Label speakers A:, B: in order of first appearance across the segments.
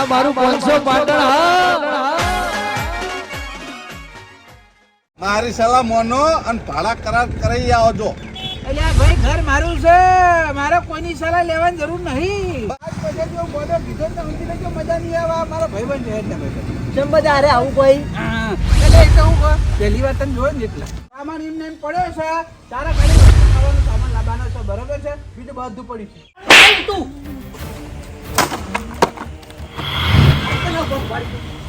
A: આ મારું પાંચસો પાટણ
B: મારી સલાહ મોનો અને ભાડા કરાર કરી આવજો
C: એટલે ભાઈ ઘર મારું છે. મારે કોઈની સલાહ લેવાની જરૂર નહીં. પાંચ પૈસા જો બોલો કીધો તો સમજી લેજો મજા નહીં આવે. આ મારો ભાઈબંધ છે ભાઈ.
A: કેમ બધા અરે આવું કોઈ?
C: હા. એટલે એ તો હું પહેલી વાત તને જોયો ને એટલે. સામાન એમને એમ પડ્યો છે. તારા ખાલી સામાન લાવવાનો છે બરોબર છે? બીજું બધું પડ્યું છે.
A: તું.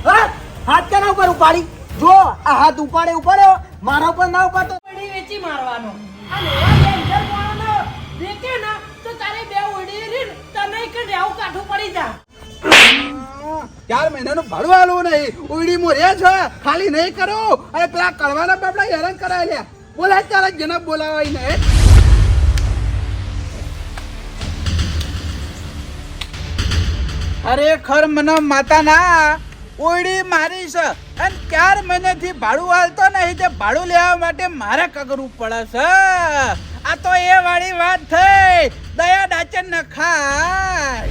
D: હા? હાથ કેના ઉપર ઉપાડી? જો આ હાથ ઉપાડે ઉપાડ્યો મારા ઉપર ના ઉપાડતો.
E: ઉડી વેચી મારવાનો. આ બે હજાર માણસનો વેચે તો તારે બે ઉડી રીન તને કે રેવ કાઠું પડી જા
C: ચાર મહિનાનું ભાડું આલું નહીં મો રે છે ખાલી નહીં કરો. અને પેલા કરવાના બાપડા હેરાન કરાય લ્યા બોલાય તારા જેને બોલાવાય ને ખરેખર મને માતા ના ઓયડી મારી છે. અને ચાર મહિનાથી ભાડું હાલતો નહીં તે ભાડું લેવા માટે મારે કગરું પડે છે. આ તો એ વાળી વાત થઈ. દયા ડાચે ન ખાય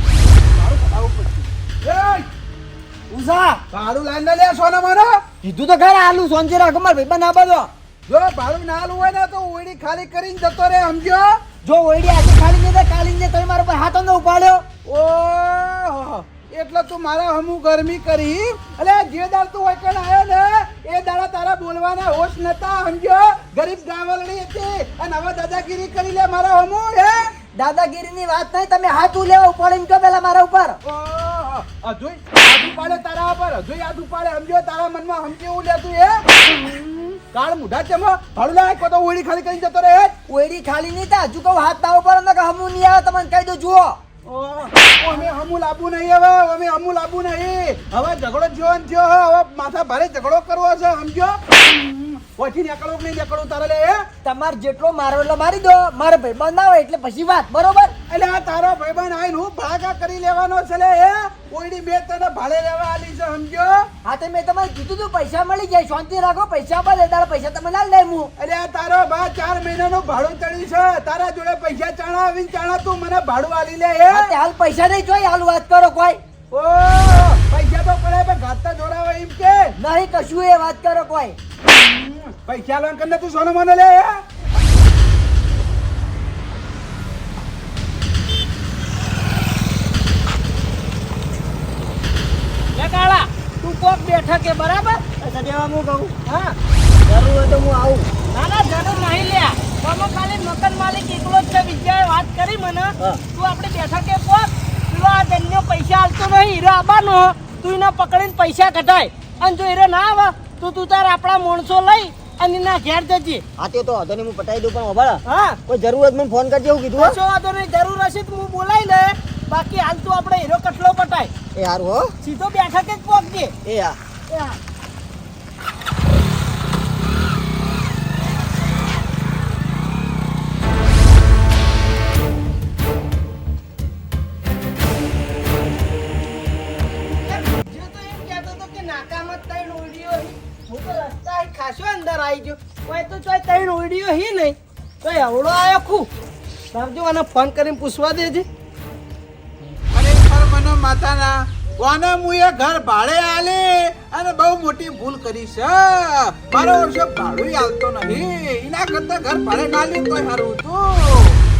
C: પડશે. ભાડું લાઈને લે સોના મારો.
D: કીધું તો ખરા આલુ સોંચી રાખો માર ભાઈ ના બધો
C: જો ભાડું ના આલુ હોય ને તો ઓળી ખાલી કરીને જતો રે સમજો
D: જો ઓઈડિયા આજે ખાલી ને કાલી ને તમે મારા પર હાથો ન ઉપાડ્યો.
C: ઓ એટલે તું મારા હમુ ગરમી કરી. અલે જે દાડ તું વૈકણ આવ્યો ને એ દાડા તારા બોલવાના હોશ નતા સમજો ગરીબ ગાવલડી હતી. અને હવે દાદાગીરી કરી લે મારા હમુ હે?
D: દાદાગીરીની વાત નહીં તમે હાથ લેવા ઉપાડીને કહો પેલા મારા ઉપર.
C: હજુય યાદ ઉપાડે તારા ઉપર હજુ યાદ ઉપાડે સમજો તારા મનમાં સમજે એવું લેતું એ કાળ મુઢા છે ભાડું લાય? કો તો ઓળી ખાલી કરી જતો રહે.
D: ઓળી ખાલી નહીં તા હજુ કહું હાથ ઉપાડો ને કે હમુ નહીં આવે તમને કહી દો જુઓ.
C: અમે હમુ લાબુ નહીં હવે અમે હમુ લાબુ નહીં. હવે ઝઘડો થયો ને થયો હે. હવે માથા ભારે ઝઘડો કરવો છે સમજો પછી નીકળવું કે નહીં નીકળવું તારે લે? હે?
D: તમારે જેટલો મારો એટલો મારી દો. મારે ભાઈબંધ આવે એટલે પછી વાત બરોબર?
C: એટલે આ તારો ભાઈબંધ આઈને હું ભાગા કરી લેવાનો છે લે હે? કોઈની બે તને ભાડે લેવા આલી છે સમજો
D: હા તે મેં તમારે કીધું તું પૈસા મળી જાય શાંતિ રાખો પૈસા પણ તારા પૈસા તમે ના લે હું
C: એટલે આ તારો બા ચાર મહિનાનું ભાડું ચડ્યું છે તારા જોડે પૈસા ચાણા આવીને ચાણા તું મને ભાડું આલી લે હે?
D: હાલ પૈસા નહીં જોઈ હાલ વાત કરો કોઈ.
C: ઓ પૈસા તો પડે પણ ઘાતા જોડાવે એમ કે.
D: નહીં કશું એ વાત કરો કોઈ.
C: પૈસા લોન કરીને તું સોનું મને લે?
E: કાળા તું કોક બેઠા કે બરાબર?
D: દેવા હું કહું?
E: હા.
D: જરૂર હોય તો હું આવું.
E: ના ના જરૂર નહીં લ્યા તમે ખાલી મકાન માલિક એકલો જ છે વિજયાએ વાત કરી મને. તું આપણે બેઠા કે કોક? પેલો આ ધન્યો પૈસા આલતો નહીં હીરો આવવાનો તું એને પકડીને પૈસા કઢાય. અને જો હીરો ના આવે તો તું તાર આપણા માણસો લઈ અને ના ઘેર જજે.
D: હા તે તો હતો હું પટાઈ દઉં પણ ઓબાળા
E: હા.
D: કોઈ જરૂર હોય મને ફોન કરજે એવું કીધું છો
E: કશો વાંધો નહીં જરૂર હશે તો હું બોલાવી લે. બાકી હાલ તો આપણે હીરો કટલો પટાય.
D: એ હારું હો.
E: સીધો બેઠા કે જ પહોંચજે.
D: એ હા.
E: એ હા. અંદર આવી ગયો. કોઈ તો ચોય ત્રણ ઓરડીઓ હી નહીં. તો એવડો આવ્યો ખુ સાહેબ આને ફોન કરીને પૂછવા દેજે.
C: ખરેખર મને માતાના કોને હું એ ઘર ભાડે આલે? અને બહુ મોટી ભૂલ કરી છે. મારો વર્ષે ભાડું આલતો નહીં. એના કરતા ઘર ભાડે ના લે તો સારું હતું.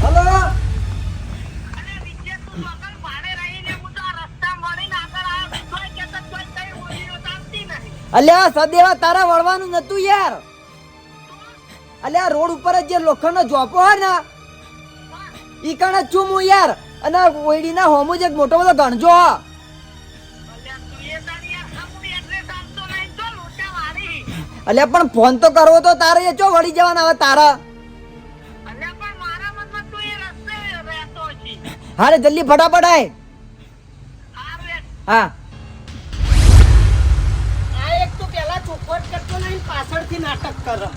C: હલો?
D: અલ્યા સદેવા તારા વળવાનું નતું યાર. અલ્યા રોડ ઉપર જ જે લોખંડનો જોપો હોય ને ઈ કણ જ છું હું યાર. અને ઓઈડીના હોમું જ એક મોટો બધો ગણજો. હા અલ્યા પણ ફોન તો કરવો તો તારે એ ચો વળી જવાના હવે તારા? હારે જલ્દી ફટાફટ આય. હા
E: આ એક તો પેલા ચોખવટ કરતો નહીં પાછળથી નાટક કરે.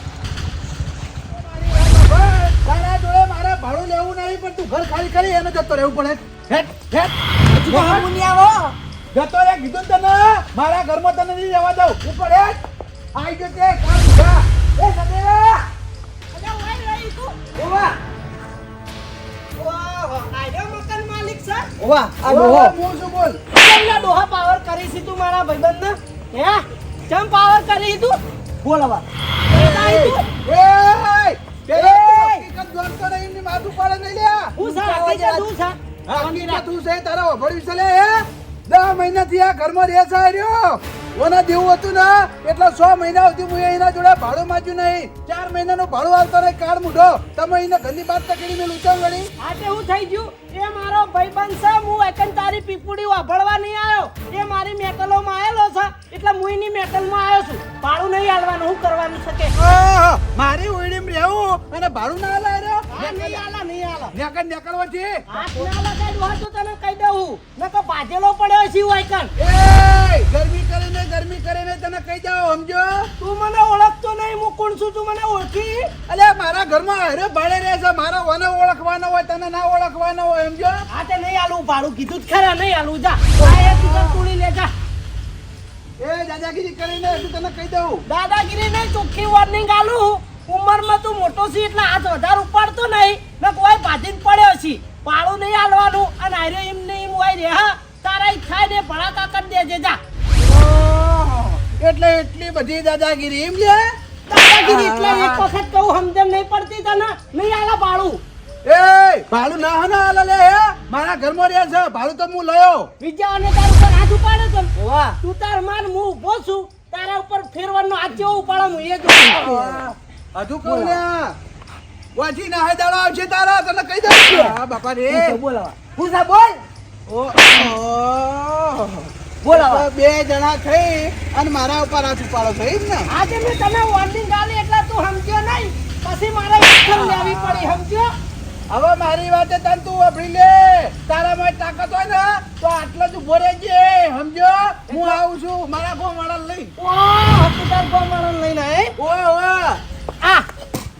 C: તારા જોડે મારે ભાડું લેવું નહીં પણ તું ઘર ખાલી કરી એને જતો રહેવું પડે. હેટ હેટ.
D: હજુ તો હમું આવો.
C: જતો રે કીધું તને? મારા ઘરમાં તને નહીં રહેવા દઉં ઉપર હેટ. આઈ ગયો તે કામ જા એ સદેવા
E: અલ્યા ઓય રહી તું.
C: ઓવા.
D: ઓવા આ ડોહો.
C: બોલ શું બોલ?
E: કેમના ડોહા પાવર કરી છે તું મારા ભાઈબંધને? હે? ચમ પાવર કરી તું?
D: બોલ હવે.
C: એ હકીકત દોડતો નહીં એમની માથું પાડે નહીં લ્યા
E: હું છે હકીકત હું
C: હકીકત હું છે તારા ઓભળ્યું છે લે દસ મહિનાથી આ ઘરમાં રહે છે રહ્યો. ઓના જેવું હતું ને એટલે સો મહિના સુધી હું એના જોડે ભાડું માંગ્યું નહીં. ચાર મહિનાનું ભાડું આવતો નહીં કાળ મૂઢો. તમે એને ગંદી બાદ તકડી મેં લૂંટો ગણી
E: આ તે હું થઈ ગયું? એ મારો ભાઈબંધ છે હું એકન તારી પીપુડી વાભળવા નહીં આવ્યો. એ મારી મેટલોમાં આવેલો છે એટલે હું એની મેટલમાં આવ્યો છું. ભાડું નહીં હાલવાનું હું કરવાનું છે કે?
C: મારી ઓયડીમ રહેવું અને ભાડું ના લાય રહ્યો?
E: નહીં હાલા નહીં હાલા
C: નેકન નેકળવાથી?
E: હાથ ના લગાડ્યો હોય તો તને કહી દઉં નકો ભાજેલો પડ્યો છે વાયકન
C: એ ગરમી કરીને ગરમી કરીને તને કહી જાઓ સમજો?
E: તું મને ઓળખતો નહીં હું કોણ છું તું મને ઓળખી?
C: અલે મારા ઘરમાં હરે ભાડે રહે છે મારા ઓને ઓળખવાનો હોય તને ના ઓળખવાનો હોય સમજો?
E: આ તે નહીં આલું ભાડું કીધું જ ખરા નહીં આલું. જા આ એ તું તૂડી લે જા.
C: એ દાદાગીરી કરીને હજુ તને કહી દઉં.
E: દાદાગીરી નહીં ચોખ્ખી વોર્નિંગ આલું. ઉંમરમાં તું મોટો છે એટલે હાથ વધારે ઉપાડતો નહીં. ને કોઈ ભાજીને પડ્યો છે. પાળું નહીં હાલવાનું અને આર્ય એમ નહીં એમ હોય રે હા. તારા ઈચ્છા ને ભડાકા કરી દેજે જા.
C: એટલે એટલી બધી દાદાગીરી એમ છે?
E: દાદાગીરી એટલે એક વખત કહું સમજણ નહીં પડતી તને. નહીં આલા બાળું
C: એ ભાડું ના હો ના લે હે? મારા ઘરમાં રહે છે ભાડું તો હું લયો.
E: બીજા અને તારું ઉપર હાથ ઉપાડે છે
D: વાહ.
E: તું તાર માન હું ઊભો છું. તારા ઉપર ફેરવાનો હાથ જેવો ઉપાડો હું એ જોઉં
C: હજુ કહું ને. વાજી ના હે દાડા આવશે તારા તને કહી દઉં હા બાપા રે.
D: હું છે, બોલ હું બોલ. બોલ
C: બે જણા થઈ અને મારા ઉપર હાથ ઉપાડો એમ ને?
E: આજે મેં તને વોર્નિંગ આલી એટલે તું સમજ્યો નહીં. પછી મારે એક્શન લેવી પડી સમજ્યો?
C: હવે મારી વાતે તને તું વાપરી લે. તારામાં તાકાત હોય ને તો આટલો જ ઊભો રહેજે સમજો હું આવું છું મારા ગો માળા લઈ ઓ
E: ઓહ ગો ગોમણ લઈને હે?
C: ઓય ઓય.
E: આ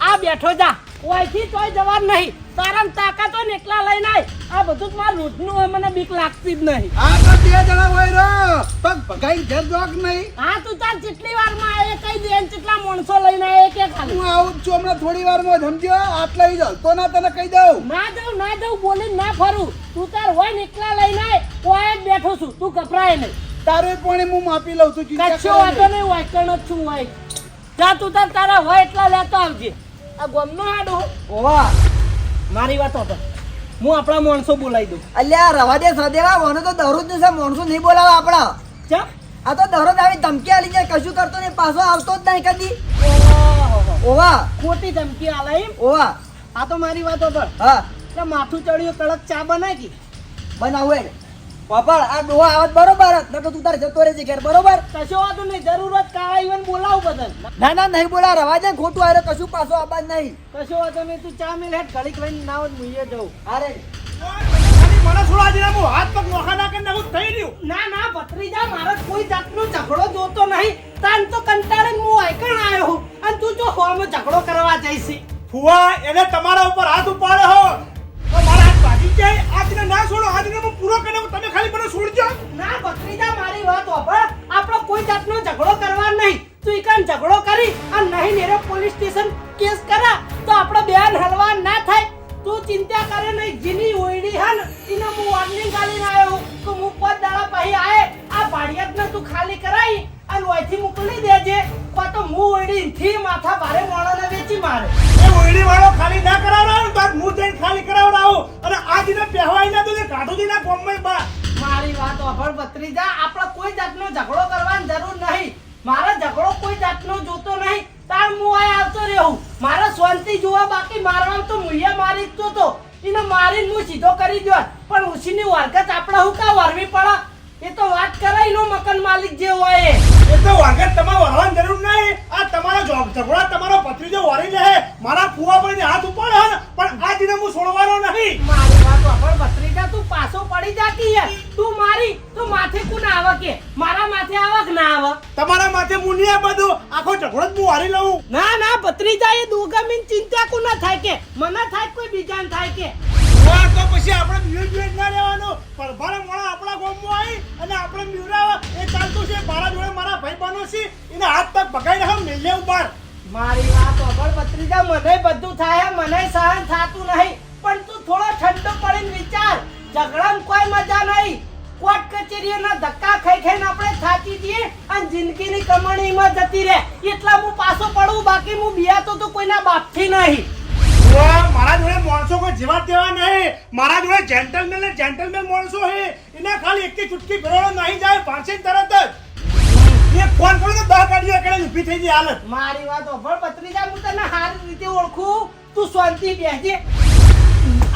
E: આ બેઠો જા. ઓયથી તોય જવા નહીં. તારા તાકાત હોય ને એકલા લઈને આય. આ બધું જ મારા લૂંટનું મને બીક લાગતી જ નહીં.
C: આ તો બે જણા હોય રો. પગ ભગાઈ ઘર જોક નહીં.
E: હા તું તાર જેટલી વારમાં એ કહી દે ને કેટલા માણસો લઈને આવે કે ખાલી
C: હું આવું છું હમણાં થોડી વારમાં જ સમજો આટલા જ તો ના તને કહી દઉં.
E: ના દઉં ના જાઉં બોલી ના ફરું. તું તાર હોય ને એકલા લઈને આય કોઈ જ બેઠો છું. તું ગભરાય નહીં.
C: તારે પણ હું માપી લઉં છું
E: કચ્છો વાતો નહીં વાંચણ જ છું હોય જા તું તાર તારા હોય એટલા લેતો આવજે. આ ગમનો આડો
D: ઓવા
E: મારી વાત હતો. હું આપણા માણસો બોલાવી દઉં.
D: અલ્યા રવા દે સદેવા મને તો દરરોજનું છે માણસો નહીં બોલાવે આપણા.
E: ચમ?
D: આ તો દરરોજ આવી ધમકી આલી જાય કશું કરતો નહીં પાછો આવતો જ નહીં કદી.
E: ઓહો.
D: ઓવા
E: ખોટી ધમકી આલાઈ
D: ઓવા
E: આ તો મારી વાત હતો.
D: હા.
E: માથું ચડ્યું કડક ચા બનાવી.
D: બનાવું પાપડ આ ડોહા આવત બરોબર ન તો તું તારે જતો રહેજે ઘેર બરોબર?
E: કશો વાંધો નહીં જરૂરત કાવા ઈવન બોલાવું બદલ
D: ના ના નહીં બોલા રવા દે ખોટું આરે કશું પાછો આબાદ નહીં.
E: કશો વાંધો નહીં તું ચા મેલ હેઠ ઘડીક લઈને ના હોય તો હું એ જઉં.
D: અરે
F: મને છોડા દે હું હાથ પગ નોખા નાખે હું થઈ રહ્યું.
E: ના ના ભત્રીજા મારે કોઈ જાતનો ઝઘડો જોતો નહીં. તાન તો કંટાળે હું આયકણ આવ્યો હું અને તું જો હોમાં ઝઘડો કરવા જઈશ.
F: ફુવા એને તમારા ઉપર હાથ ઉપાડે હો તો જાય આજને ના છોડો, આજને હું પૂરો કરે તમે ખાલી મને છોડજો.
E: ના, ભત્રીજા, મારી વાત હોભળ. આપણો કોઈ જાતનો ઝઘડો કરવા નહીં. તું ઈકન ઝઘડો કરી અને નહીં નેરો પોલીસ સ્ટેશન કેસ કરા તો આપણો બેન હલવા ના થાય. તું ચિંતા કરે નહીં, જીની ઓયડી હન એને હું વાર્નિંગ કાઢીને આવ્યો કે હું પદ દાડા પાહી આવે આ ભાડિયાતને તું ખાલી કરાઈ અને ઓયથી મોકલી દેજે. કા તો હું ઓઈડી થી માથા ભારે મોણાને વેચી મારે.
F: એ ઓઈડી વાળો ખાલી ના કરાવરાવ તો હું જઈને ખાલી કરાવરાવ અને આ દીને પહેવાઈ ના તો કાઢું ના ગોમમાં બા.
E: મારી વાત અભળ ભત્રીજા આપણે કોઈ જાતનો ઝઘડો કરવાની જરૂર નહીં. મારો ઝઘડો કોઈ જાતનો જોતો નહીં. તાર હું આ આવતો રહ્યો મારા શાંતિ જોવા બાકી મારવાનું તો મુહિયા મારી જ તો તો. એને મારીને હું સીધો કરી દો પણ ઉછીની વારકત આપણે હું કા વરવી પડે? એ તો વાત કરાય નો મકાન માલિક જે હોય એ.
F: તો વાગત તમારે વરવાની જરૂર નહીં. આ તમારો જોબ ઝઘડા તમારો ભત્રીજો વરી લે મારા ફુવા પર હાથ ઉપાડે હે પણ આ દિને હું છોડવાનો નહીં.
E: મારી વાત અભળ ભત્રીજા તું પાછો પડી જાતી હે. તું મારી તો માથે કોણ આવે કે મારા માથે આવક ના આવે
F: તમારા માથે મુનિયા બધું આખો ઝઘડો જ હું વારી લઉં.
E: ના ના ભત્રીજા એ દુર્ગમીન ચિંતા કો ના થાય કે? મને થાય કોઈ બીજાને થાય કે?
F: તો પછી આપણે બીવે ના રહેવાનું. પરભારે મોણા અને આપણે બીવરાવા એ ચાલતું છે મારા જોડે મારા ભાઈ બનો છે એને હાથ પગ ભગાઈ રહ્યો મેલે ઉપર
E: મારી વાત અભળ પત્રિકા મને બધું થાય મને સહન થાતું નહીં. પણ તું થોડો ઠંડો પડીને વિચાર. ઝઘડામાં કોઈ મજા નહીં. કોર્ટ કચેરીઓના ધક્કા ખાઈ ખાઈને આપણે થાકી જઈએ અને જિંદગીની કમાણીમાં જતી રહે. એટલા હું પાછો પડું બાકી હું બિયાતો તો કોઈના બાપથી નહીં.
G: મારા જોડે માણસો કોઈ જેવા તેવા નહીં. મારા જોડે જેન્ટલમેન ને જેન્ટલમેન માણસો હે. એને ખાલી એકથી ચુટકી ભરોળો નહીં જાય પાસે તરત જ. એ ફોન કરો તો દહ કાઢી એકડે ઊભી થઈ જાય હાલત.
E: મારી વાત ઓભળ જાય હું તને સારી રીતે ઓળખું. તું શાંતિ બેસજે.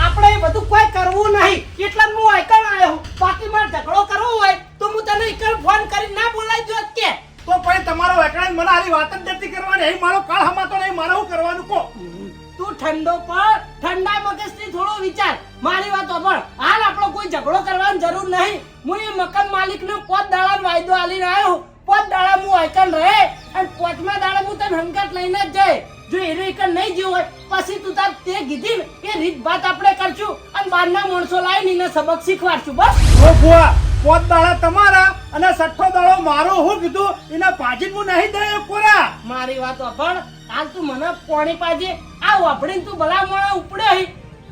E: આપણે એ બધું કોઈ કરવું નહીં. એટલે હું આઈકણ આવ્યો. બાકી મારે ઝઘડો કરવો હોય તો હું તને એકલ ફોન કરી ના બોલાવી જોત કે.
G: તો પછી તમારો એકડા મને આની વાત જ નથી કરવાની. અહીં મારો કાળ હમાતો નહીં. મારે શું કરવાનું કહો?
E: તું ઠંડો પડ. ઠંડા મગજથી થોડો વિચાર. મારી વાત સાંભળ. હાલ આપણો કોઈ ઝઘડો કરવાની જરૂર નહીં. હું એ મકાન માલિકને પોત દાડા વાયદો આલી રહ્યો છું. પોત દાડા હું આયકન રહે અને પોચમા દાડા હું તને હંકાટ લઈને જ જાય જો એનો એકન નહીં જીવ હોય પછી તું તાર તે કીધી એ રીત વાત આપણે કરશું અને બહારના માણસો લાવીને એને સબક શીખવાડશું. બસ.
G: ઓ બુઆ પોત દાડા તમારા અને સઠ્ઠો દાડો મારો. હું કીધું એના પાછી હું નહીં દે કોરા
E: મારી વાત સાંભળ. હાલ તું મને પોણી પાજે. આ વાપડીને તું ભલા મળે ઉપડે હી.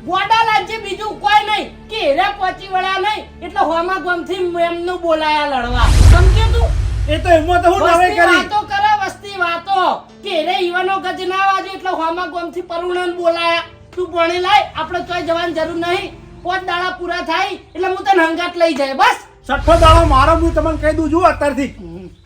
E: ગોડા લાગજે બીજું કોઈ નહીં. કે હેરા પહોંચી વળ્યા નહીં. એટલે હોમા ગમથી એમનું બોલાયા લડવા. સમજે તું?
G: એ તો એમાં તો હું નવે કરી.
E: વાતો કરે વસ્તી વાતો. કે હેરે ઈવાનો ગજ ના વાજો એટલે હોમા ગમથી પરુણન બોલાયા. તું પોણી લાય આપણે તોય જવાની જરૂર નહીં. પોત દાડા પૂરા થાય એટલે હું તને હંગાટ લઈ જાય. બસ.
G: સઠ્ઠો દાડો મારો હું તમને કહી દઉં છું અત્યારથી.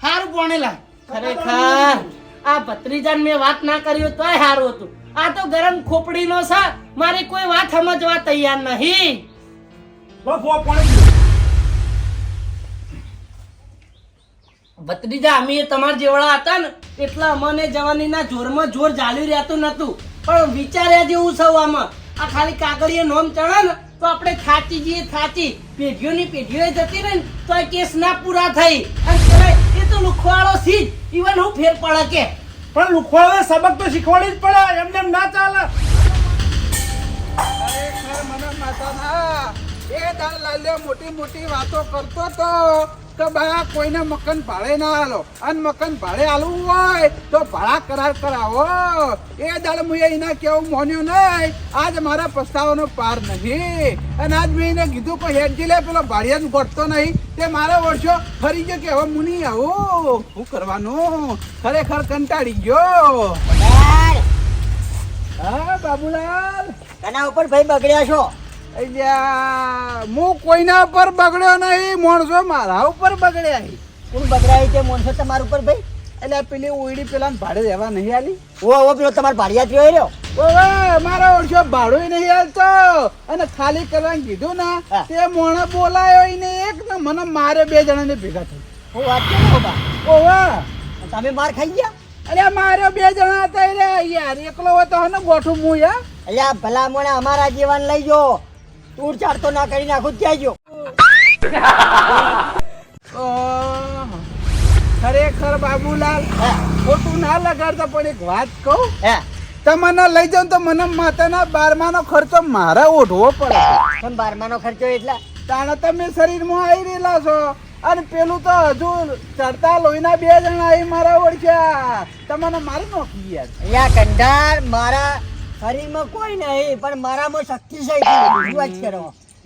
E: હારું પોણે લાય. ખરેખર. આ ભત્રીજાને મેં વાત ના કરી હોત તોય સારું હતું. આ તો ગરમ ખોપડીનો છે. મારી કોઈ વાત સમજવા તૈયાર નહીં. ભત્રીજા અમે તમારા જેવડા હતા ને એટલા અમને જવાનીના જોરમાં જોર ચાલ્યું રહેતું નતું પણ વિચાર્યા જેવું સૌ આમાં. આ ખાલી કાગળીએ નોમ ચડે ને તો આપણે થાચી જઈએ થાચી પેઢીઓની પેઢીઓ જતી રહી તો આ કેસ ના પૂરા થઈ. અને એ તો લુખવાળો સી જ. ઈવન હું ફેર પડે કે.
G: પણ લુખવાળો સબક તો શીખવાડી જ પડે. એમને એમ ના ચાલે.
C: મને માતાના એ દાળ લાલ્યો મોટી મોટી વાતો કરતો તો કે બા કોઈને મકાન ભાડે ના હાલો અને મકાન ભાડે હાલવું હોય તો ભાડા કરાર કરાવો. એ દાડ મુએ એના કેવું મોન્યું નહીં. આજ મારા પસ્તાવાનો પાર નહીં. અને આજ મેં એને કીધું કે હેડજી લે પેલો ભાડિયાને ગોઠતો નહીં. તે મારા વર્ષો ફરી ગયો કે હવે મુની આવું. શું કરવાનું? ખરેખર કંટાળી ગયો. હા બાબુલાલ?
D: કના ઉપર ભાઈ બગડ્યા છો?
C: હું કોઈના ઉપર બગડ્યો નહીં માણસો મારા ઉપર બગડ્યા છે.
D: કોણ બગડાય છે? માણસો તમારા ઉપર ભાઈ.
C: એટલે પેલી ઉડી પેલા ભાડે રહેવા નહીં આલી.
D: ઓ ઓ પેલો તમારો ભાડિયા થયો રહ્યો.
C: ઓવે મારો ઓળખ્યો ભાડું નહીં હાલતો અને ખાલી કરવાનું કીધું ને તે મોણે બોલાયો એને એક ને મને મારે બે જણાને ભેગા થઈ
D: હું વાત કે
C: ઓવે
D: તમે માર ખાઈ ગયા?
C: અરે મારે બે જણા હતા રે યાર એકલો હોય તો હને ગોઠું મું યાર
D: અલ્યા ભલા મોણે અમારા જીવન લઈ જો. તૂર ચાર તો ના કરી નાખું ત્યાં જો
C: ખરેખર બાબુલાલ ખોટું ના લગાડતા પણ એક વાત કહું.
D: હે.
C: તમને લઈ જાઉં તો મને માતાના બારમાનો ખર્ચો મારે ઓઢવો પડે
D: પણ બારમાનો ખર્ચો એટલા?
C: તાણે તમે શરીરમાં આવી રહેલા છો. અને પેલું તો હજુ ચડતા લોહીના બે જણા આવી મારા ઓળખ્યા. તમને મારી નોખી યાર
D: યા કંઢાર મારા શરીરમાં કોઈ નહીં પણ મારામાં શક્તિ છે વાત કરો?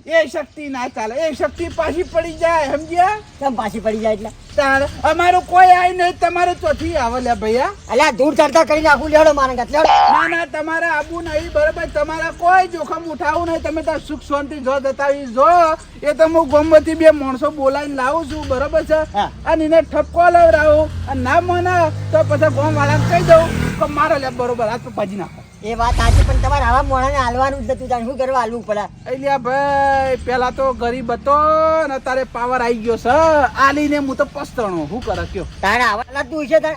C: એ શક્તિ ના ચાલે એ શક્તિ પાછી પડી જાય સમજ્યા?
D: કેમ પાછી પડી જાય એટલે?
C: તાણ અમારું કોઈ આય નહીં તમારે ચોથી આવે લે ભૈયા.
D: અલ્યા દૂર ચડતા કરી નાખું લેડો મારા ગાત
C: ના ના તમારે આવું નહીં બરાબર તમારા કોઈ જોખમ ઉઠાવું નહીં તમે ત્યાં સુખ શાંતિ જો દતાવી જો. એ તો હું ગોમતી બે માણસો બોલાવીને લાવું છું બરાબર છે? અને એને ઠપકો લવડાવું અને ના મને તો પછી ગોમ વાળા કહી દઉં કે મારો લે બરોબર આ તો ભાજી નાખો.
D: એ વાત સાચી પણ તમારે આવા મોણાને હાલવાનું જ નતું જાણ શું કરવા હાલવું પડે
C: અલ્યા ભાઈ પેલા તો ગરીબ હતો ને તારે પાવર આવી ગયો છે. આલીને હું તો પસ્તાણો શું કરે કયો?
D: તારે આવા તું છે તારે?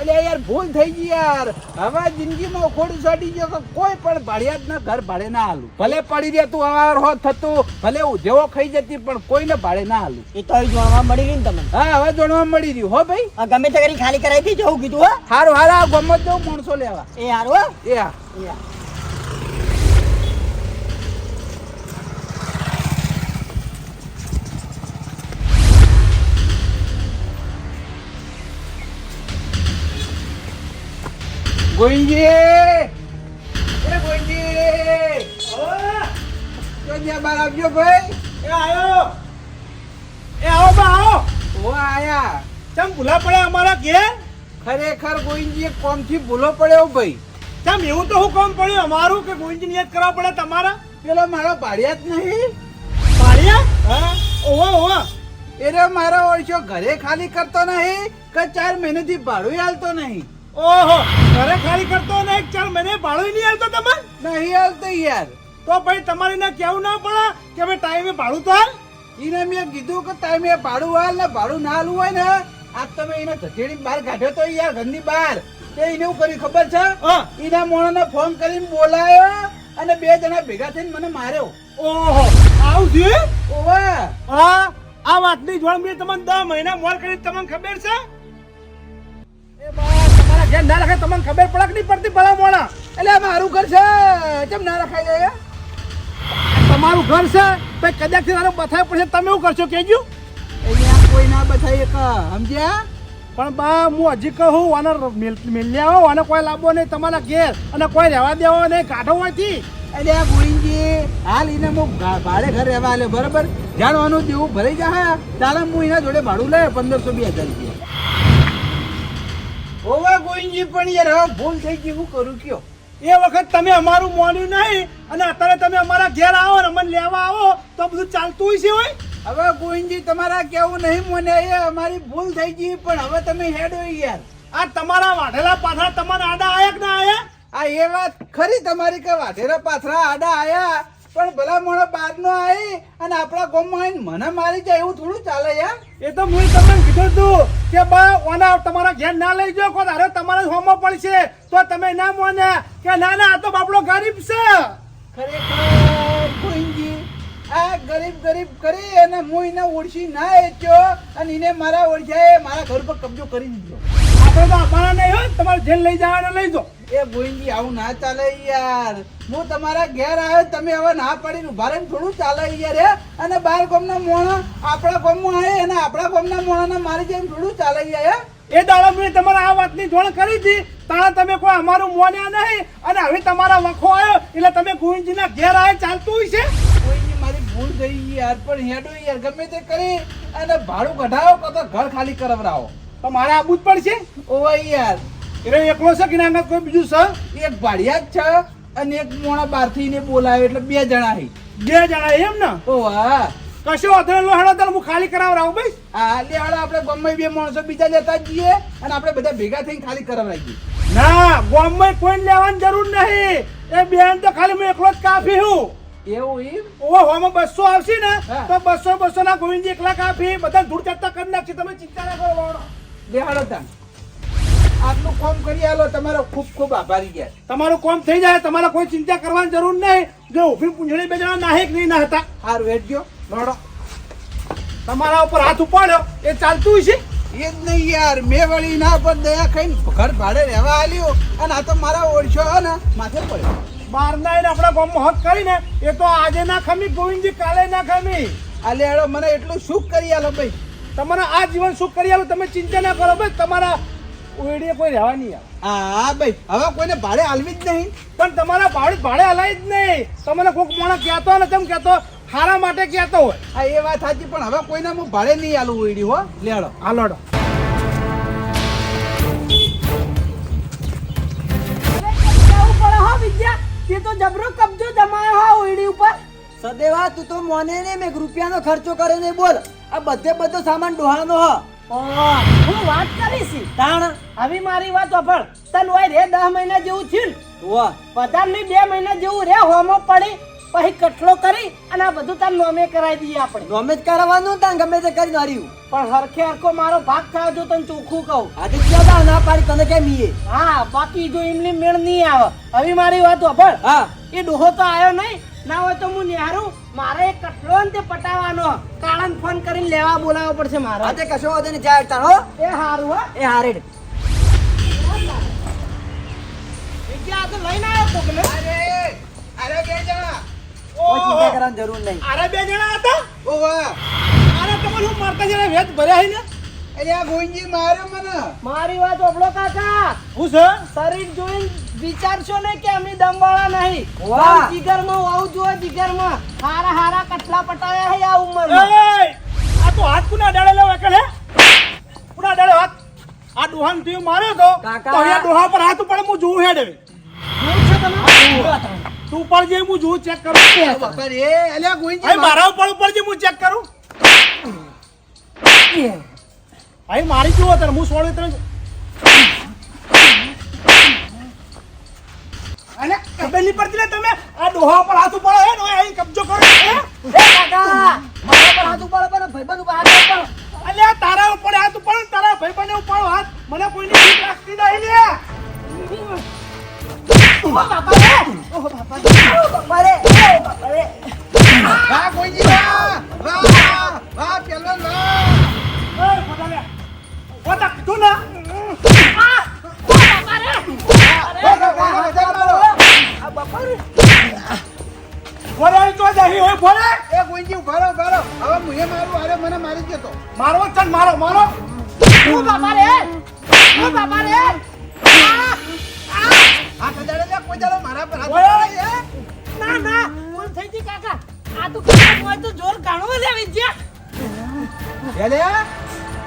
C: એટલે યાર ભૂલ થઈ ગઈ યાર. હવે જિંદગીમાં ખોડું ચડી ગયો કે કોઈ પણ ભાડિયાત ના ઘર ભાડે ના હાલું. ભલે પડી રહેતું અવાર હોત થતું ભલે ઉધેવો ખાઈ જતી પણ કોઈને ભાડે ના હાલું.
D: એ તો હવે જોવા મળી ને તમને.
C: હા હવે જોણવા મળી રહ્યું. હો ભાઈ?
D: ગમે તે કરી ખાલી કરાવી જવું કીધું હા.
C: હારું હારા ગમત જવું માણસો લેવા.
D: એ હારું હો.
C: એ હા.
D: એ હા.
C: ગોઈજી એ ગોઈજી જો ત્યાં બહાર આવજો ભાઈ.
G: એ આવ્યો એ આવો બા આવો.
C: ઓ આયા.
G: ચમ ભૂલા પડ્યા અમારા ઘેર?
C: ખરેખર ગોવિંદજી કોમથી ભૂલો પડ્યો ભાઈ.
G: ચમ એવું તો હું કોમ પડ્યું? અમારું કે ગોવિંદજી નિયત કરવા પડે તમારા?
C: પેલો મારો ભાડિયા જ નહીં.
G: ભાડિયા? હા? ઓહો ઓહો.
C: એટલે મારો ઓળશો ઘરે ખાલી કરતો નહીં કે ચાર મહિનેથી ભાડું હાલતો નહીં.
G: ઓહો ઘરે ખાલી કરતો ને એક ચાર મહિને ભાડું નહીં આવતો તમે
C: નહીં આવતો યાર.
G: તો ભાઈ તમારે ના કેવું ના પડે કે ભાઈ ટાઈમે ભાડું તો હાલ
C: એને મેં કીધું કે ટાઈમે ભાડું હાલ ને ભાડું ના હાલવું હોય ને આજ તમે એને ધકેડી બહાર કાઢ્યો તો યાર ઘરની બહાર. તે એને એવું કર્યું ખબર છે? એના મોણાને ફોન કરીને બોલાયો અને બે જણા ભેગા થઈને મને માર્યો.
G: ઓહો આવું છે
C: ઓવે.
G: હા આ વાતની જોડ મેં તમને દસ મહિના મોર કરી તમને ખબર છે? એ બા તમારા ના રાખે તમને ખબર પડે કે નહીં? પડતી ભલા મોણા.
C: એટલે મારું ઘર છે. કેમ ના રખાઈ જાય
G: તમારું ઘર છે? તો કદાચ તારો બથાય પડશે. તમે એવું કરશો? કેજો
C: અહીંયા કોઈ ના બથાય એક, સમજ્યા?
G: પણ બા, હું હજી કહું, આને મિલ્યા આવો. આને કોઈ લાવવો નહીં તમારા ઘેર. અને કોઈ રહેવા દેવો નહીં. કાઢો હોયથી
C: એટલે આ ગોવિંદજી હાલ એને હું ભાડે ઘર રહેવા આવ્યો બરાબર? જાણવાનું જેવું ભરાઈ જાય તારા હું એના જોડે ભાડું લે, પંદરસો, બે હજાર રૂપિયા. ઓવા ગોવિંદજી, પણ યાર હવે ભૂલ થઈ ગઈ, હું કરું કયો?
G: એ વખત તમે અમારું મોન્યું નહીં, અને અત્યારે તમે અમારા ઘેર આવો ને અમને લેવા આવો, તો બધું ચાલતું છે હોય?
C: હવે ગોવિંદજી, તમારા કેવું નહીં મને, એ અમારી ભૂલ થઈ ગઈ, પણ હવે તમે હેડ હોય યાર.
G: આ તમારા વાઢેલા પાથરા તમારા આડા આયા કે ના આયા?
C: આ એ વાત ખરી તમારી કે વાઢેરા પાથરા આડા આયા? પણ ભલા મોણો બાદ નો આવી અને આપણા ગામમાં આવીને મને મારી જાય એવું થોડું ચાલે યાર?
G: એ તો હું તમને કીધું હતું કે બા ઓના તમારા ઘેર ના લઈ જાઓ કોઈ અરે તમારે હોમો પડશે. તો તમે ના મોન્યા કે ના ના આ તો બાપડો ગરીબ છે.
C: ખરેખર ગોવિંદજી આ ગરીબ ગરીબ કરી અને હું એને ઓળખી ના એચ્યો અને એને મારા ઓળખ્યા મારા ઘર પર કબજો કરી દીધો.
G: આપણે તો નહીં હોય તમારે જેલ લઈ જવાના લઈ જાઓ.
C: એ ગોવિંદજી આવું ના ચાલે યાર. હું તમારા ઘેર આવ્યો તમે હવે ના પાડીને ઊભા રહીને થોડું ચાલે યાર હે? અને બાર ગામના મોણા આપણા ગામમાં આવે અને આપણા ગામના મોણાને મારી જેમ થોડું ચાલે યાર?
G: એ દાડો મેં તમારા આ વાતની જોણ કરી હતી. તારા તમે કોઈ અમારું મોન્યા નહીં અને હવે તમારા વખો આવ્યો એટલે તમે ગોવિંદજીના ઘેર આવે ચાલતું હોય છે
C: ગોવિંદજી મારી ભૂલ થઈ ગઈ યાર પણ હેડો યાર ગમે તે કરી અને ભાડું કઢાવો તો ઘર ખાલી કરાવરાવો.
G: તો મારે આબુ જ પડશે?
C: ઓવા યાર.
G: એટલે એકલો છે કે ના? કોઈ બીજું છે?
C: એક ભાડિયા જ છે અને એક મોણા બહારથી ને બોલાવે એટલે બે જણા હી.
G: બે જણા એમ ને?
C: ઓવા.
G: કશો અધરેલો હેડો તાર હું ખાલી કરાવરાવું ભાઈ
C: હા લે હાલો આપણે ગમે બે માણસો બીજા લેતા જઈએ અને આપણે બધા ભેગા થઈને ખાલી કરાવરાઈએ
G: ના ગોમમાં કોઈ લેવાની જરૂર નહીં. એ બેન તો ખાલી હું એકલો જ કાફી હું.
C: એવું એમ
G: ઓહો હોમાં બસો આવશે ને તો બસો બસો ના ગોવિંદજી એકલા કાફી. બધા ધૂળ ચડતા કરી નાખશે. તમે ચિંતા ના કરો
C: લે તાન આટલું કામ કરી આલો તમારો ખૂબ ખૂબ આભારી ગયા
G: તમારું કામ થઈ જાય તમારે કોઈ ચિંતા કરવાની જરૂર નહીં. જો ઊભી પૂંછડી બે જણા નહીં ના હતા? નાહતા
C: વેઠ ગયો.
G: લડો તમારા ઉપર હાથ ઉપાડ્યો. એ ચાલતું છે
C: એ જ નહીં યાર મેં વળી ના પર દયા ખાઈને ઘર ભાડે રહેવા આલ્યો. અને આ તો મારા ઓળખ્યો હે ને માથે પડ્યો.
G: બાર ના એને આપણા ગામમાં હક કરીને એ તો આજે ના ખમી ગોવિંદજી કાલે ના ખમી.
C: આ લે હાલો મને એટલું સુખ કરી આલો ભાઈ.
G: તમારા આ જીવન સુખ કરી આલો તમે ચિંતા ના કરો ભાઈ તમારા ઓયડીએ કોઈ રહેવા નહીં આવે.
C: હા ભાઈ હવે કોઈને ભાડે હાલવી જ નહીં.
G: પણ તમારા ભાડે ભાડે હલાય જ નહીં. તમને કોઈક માણસ કહેતો ને તેમ કહેતો હારા માટે કહેતો હોય.
C: આ એ વાત સાચી પણ હવે કોઈને હું ભાડે નહીં આલું ઉડી હો.
E: લેડો હાલોડો વિદ્યા. તે તો જબરો કબજો જમાયો હા ઓયડી ઉપર.
D: સદેવા તું તો મોને ને મેં રૂપિયાનો ખર્ચો કરે ને બોલ. આ બધે બધો સામાન ડોહાનો હ.
E: હું વાત કરીશ.
D: તાણ.
E: હવે મારી વાત અફળ તન હોય રે દસ મહિના જેવું થયું ને.
D: વાહ
E: પધાર નહીં બે મહિના જેવું રે હોમો પડી પછી કઠલો કરી અને આ બધું તાર નોમે કરાવી દઈએ આપણે.
D: ગમે જ કરવાનું તાણ ગમે તે કરી નાર્યું
E: પણ હરખે હરખો મારો ભાગ થાય જો તને ચોખ્ખું કહું.
D: આજે ક્યાં ના પાડી તને કેમ ઈએ?
E: હા બાકી જો એમની મેળ નહીં આવે. હવે મારી વાત સાંભળ
D: હા.
E: એ ડોહો તો આવ્યો નહીં ના હોય તો હું નિહારું. મારે એક અંતે ને તે પટાવવાનો. કાળાને ફોન કરીને લેવા બોલાવવો પડશે મારે.
D: આજે કશો હતો ને જાય તાણ
E: એ હારું હો.
D: એ હારેડ
E: આ તો લઈને આવ્યો કોક ને.
C: અરે અરે બે જણા.
D: કોઈ ચિંતા કરવાની જરૂર નહીં.
G: અરે બે જણા હતા?
C: ઓવા
G: અરે તમારે હું મારતા જણા વેચ ભર્યા હે ને?
C: અલ્યા ગોઈજી માર્યો મને.
E: મારી વાત ઓબળો કાકા.
G: હું છે?
E: શરીર જોઈને વિચારશો ને કે અમે દમવાળા નહીં.
D: વાહ.
E: જીગરમાં આવું જુઓ જીગરમાં હારા હારા કટલા પટાયા હે આ ઉંમરમાં.
G: આ તો હાથ કુના ડાળે લેવા કે કુના ડાળે હાથ? આ ડોહાન તું માર્યો તો. તો અહીંયા પર હાથ ઉપર હું જોઉં હેડ તું ઉપર જે હું જોઉં ચેક કરું.
C: બાપા રે અલ્યા ગોઈજી
G: મારા. ઉપર ઉપર જે હું ચેક કરું. અહીં મારી જુઓ તને? હું સોળ ત્રણ અને ખબર નહીં પડતી ને તમે? આ ડોહા ઉપર હાથ ઉપાડો હે નો અહીં કબજો કરો હે?
D: એ કાકા મારા પર હાથ ઉપાડો પણ ભાઈબંધ ઉપર હાથ ઉપાડો.
G: અલ્યા તારા ઉપર હાથ ઉપાડો ને તારા ભાઈબંધને ઉપાડો હાથ. મને કોઈની બીક રાખતી નહીં લે.
D: બાપા રે. ઓ બાપા રે.
C: ઓ
G: બાપા રે. ઓ તક તું ના ફોરે તો જહી હોય ફોરે
C: એ ગોઈજી મારું આરે મને મારી જતો
G: મારો ચલ મારો મારો.
C: હાથ અડાડે લે કોઈ દાડો મારા પર હાથ હે?
E: ના ના ભૂલ થઈ ગઈ કાકા. આ તો કાકા હોય તો જોર ઘણું લેવી જ્યાં
C: એટલે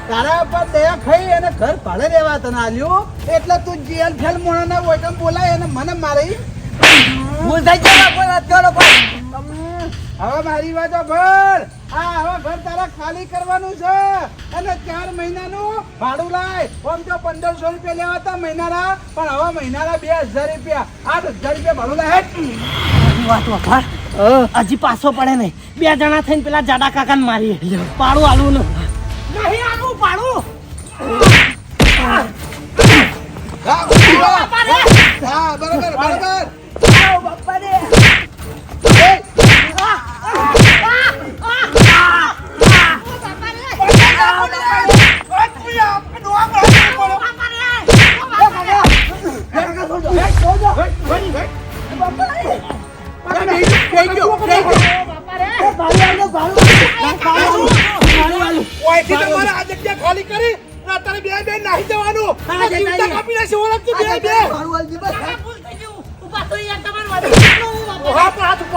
C: તારા પર દયા ખાઈ અને ઘર ભાડે રહેવા તને આલ્યું. એટલે તું જેલ ફેલ મોણાના હોય કેમ બોલાય અને મને મારી
D: ભૂલ થઈ ગઈ કોઈ વાત કરો કોઈ
C: હવે મારી વાતો ભર. આ હવે ઘર તારા ખાલી કરવાનું છે. અને ચાર મહિનાનું ભાડું લાય. આમ તો પંદરસો રૂપિયા લેવા હતા મહિનાના પણ હવે મહિનાના બે હજાર રૂપિયા. આઠ હજાર રૂપિયા ભાડું લાય.
E: વાત વખાર હજી પાછો પડે નહીં. બે જણા થઈને પેલા જાડા કાકાને મારી પાડું આલું ને. નહીં આલું પાડું
C: હા, હા, હા, બરોબર બરોબર
D: બાપા રે
C: એ, થઈ ગયું, થઈ ગયું.
G: ઓયથી તમારે આ જગ્યા ખાલી કરી અત્યારે બે બે નાહી જવાનું? આ કાપી નાખશે ઓળખતું બે બે.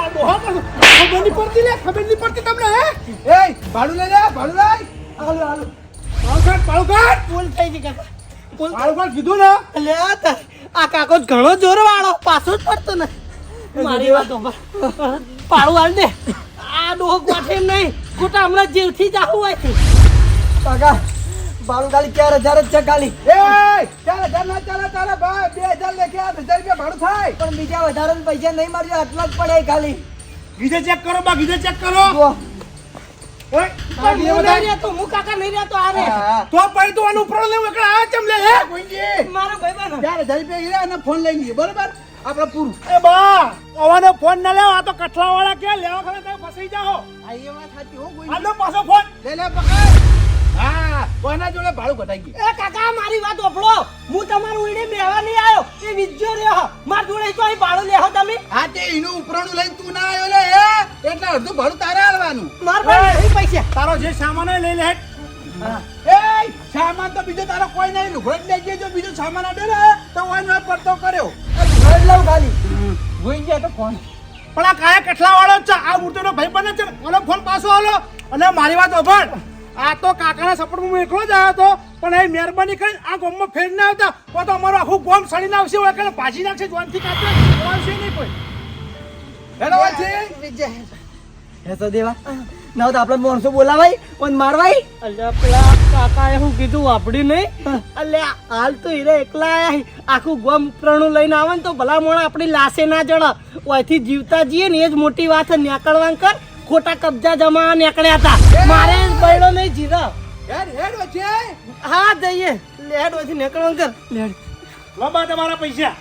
G: નહીં પડતી લે ખબર નહીં પડતી તમને હે?
C: ભાડું લઈ લે ભાડું લાય
G: પાળુઘાટ પાળુઘાટ.
E: ભૂલ થઈ ગઈ કાકા
G: પાળુઘાટ કીધું ને?
E: લે આ કાકો ઘણો જોર વાળો પાછો જ પડતો ને. મારી વાત પાડું હાલ દે આ ડોહો ગોઠે નહીં. ખોટા હમણાં જીવથી જ હોય
D: કાકા ખાલી ચાર હજાર જ છે ખાલી.
C: એ ચાલ હજાર ના ચાલે ચાલે ભાઈ. બે હજાર લેખે આઠ હજાર રૂપિયા ભાડું થાય.
D: પણ બીજા વધારાના પૈસા નહીં મારજો આટલા જ પડે ખાલી.
G: ગીજે ચેક કરો બા ગીજે ચેક કરો.
C: ચાર ફોન લઈ બરોબર? આપણે પૂરું.
G: એ બા ઓવાનો ફોન ના લેવા આ તો કઠલા વાળા કે લેવા ખરે તમે ફસાઈ જાઓ.
C: આ એ વાત સાચી હો ગોઈજી.
G: આનો પાછો ફોન.
C: લે લે પકડ. હા કોના જોડે ભાડું ઘટાઈ ગયું?
E: એ કાકા મારી વાત ઓફળો હું તમારું ઉઈને મેવા નહીં આવ્યો. એ વિજ્જો રહ્યો. માર જોડે તો અહીં ભાડું લેહો તમે.
C: હા તે એનું ઉપરણું લઈને તું ના આવ્યો લે હે? એટલે અડધું ભાડું તારે આલવાનું
E: માર પાસે પૈસા.
G: તારો જે સામાન લઈ લે.
C: એ સામાન તો બીજો તારો કોઈ નહીં. લુગડો જ લઈ જજો બીજો સામાન આડે ને તો ઓય પડતો કર્યો.
D: ખાલી
C: ગોઈ ગયા તો ફોન.
G: પણ આ કાયા કઠલા વાળો જ છે? આ મૂર્તિનો ભાઈ બને છે ઓલો ફોન પાછો આલો? અને મારી વાત ઓભળ આ તો કાકાના સપોર્ટમાં હું એકલો જ આવ્યો હતો પણ એ મહેરબાની કરી આ ગોમમાં ફેર ના આવતા. તો તો અમારું આખું ગામ સડીને આવશે હોય કે ભાજી નાખશે જોનથી કાપે આવશે નહીં કોઈ.
C: હેલો વાંચી
D: હે તો દેવા. ના તો આપણે માણસો બોલાવાય ઓન મારવાય?
E: અલ્યા પેલા કાકાએ હું કીધું વાપડી નહીં. અલ્યા હાલ તો હીરે એકલા આયા આખું ગમ ઉપરણું લઈને આવે ને તો ભલા મોણા આપણી લાશે ના જડા. ઓયથી જીવતા જઈએ ને એ જ મોટી વાત નેકળવાન કર. ખોટા કબજા જમા નેકળ્યા હતા. મારે બળ્યો નહીં જીરો.
C: હેડ હેડ વચ્ચે.
E: હા જઈએ. લેડ વચ્ચે નેકળવાન કર. લેડ.
G: લંબા તમારા પૈસા.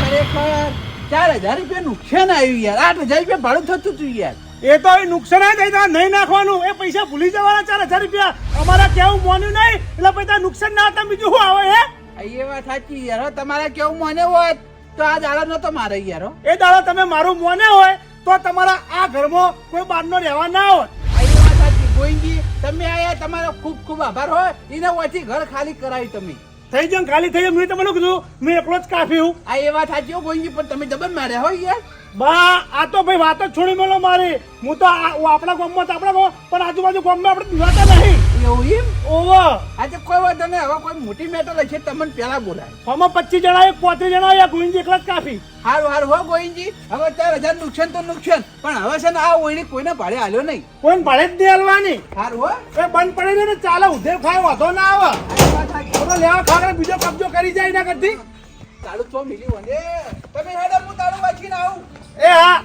C: ખરેખર. ચાર હજાર રૂપિયા નુકસાન આવ્યું યાર. આઠ હજાર રૂપિયા ભાડું થતું હતું યાર.
G: એ તો એ નુકસાન જ થાય નહીં નાખવાનું. એ પૈસા ભૂલી જવાના ચાર હજાર રૂપિયા. અમારા કેવું મોન્યું નહીં એટલે પૈસા નુકસાન ના હતા બીજું શું આવે હે?
C: એ વાત સાચી યાર તમારે કેવું મને હોત તો આ દાડા નતો મારે યાર
G: એ દાડા તમે મારું મોને હોય તો તમારા આ ઘરમાં કોઈ બહારનો રહેવા ના હોત
C: ગોઈંગી તમે આયા તમારો ખૂબ ખૂબ આભાર હોય એને ઓછી ઘર ખાલી કરાવી તમે.
G: થઈ જાઉં ખાલી થઈ જાઉં મેં તમને કીધું? મેં એકલો જ કાફી હું.
C: આ એ વાત સાચી હો પણ તમે જબર માર્યા હોય યાર.
G: બા આ તો ભાઈ વાત જ છોડી મેલો મારી. હું તો આપણા ગામમાં તો આપણા ગામ પણ આજુબાજુ ગામમાં આપણે દિવાતા નહીં.
C: એવું એમ?
G: ઓવો.
C: આજે કોઈ વાંધો નહીં હવે કોઈ મોટી મેટર હશે તમને પેલા બોલાય
G: ફોમાં પચીસ જણા એક પોત્રીસ જણા યા ગુંજી એકલા જ કાફી.
C: હારું હારું હો ગોવિંદજી. હવે ચાર હજાર નુકસાન તો નુકસાન પણ હવે છે ને આ ઓયડી કોઈને ભાડે હાલ્યો નહીં.
G: કોઈને ભાડે જ નહીં હાલવાની
C: હારું હો.
G: એ બંધ પડી ને ચાલે ઉધે ખાય વાંધો ના આવે.
C: આ
G: લેવા બીજો કબજો કરી જાય એના કરતી
C: તારું તો મિલી વને તમે હેડો હું તારું વાંચીને આવું.
G: એ હા.